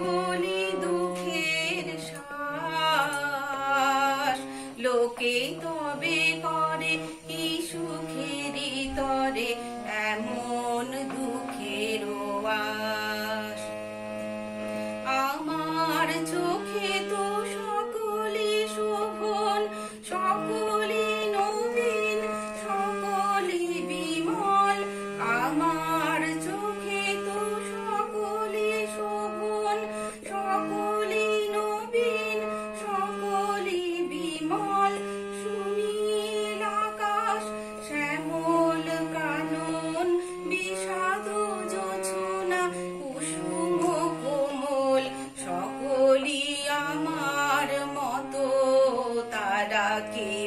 বলি দুঃখের শ্বাস। লোকে তবে করে কি সুখেরই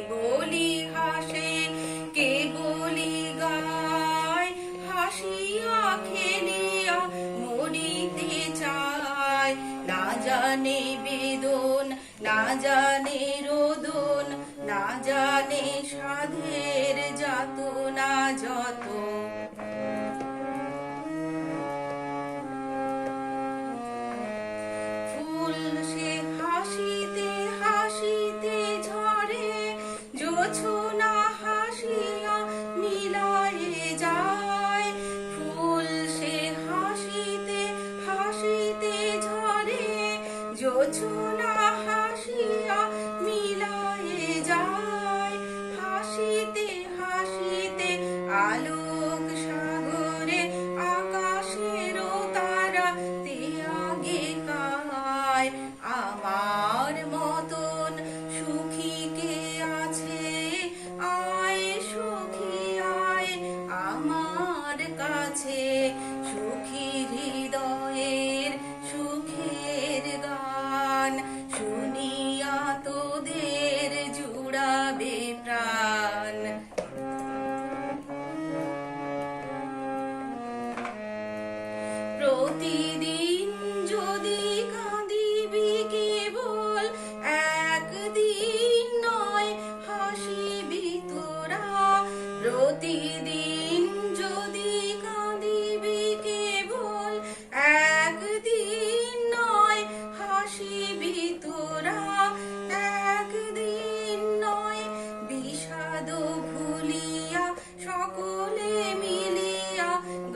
বলি হাসে, কে বলি গায়? হাসিয়া খেলিয়া মরিতে চায়। না জানে বেদন, না জানে রোদন, না জানে সাধের যাত না যত। সুখী হৃদয়ের সুখের গান। শুনিয়া তোদের প্রতিদিন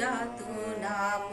যাতু নাম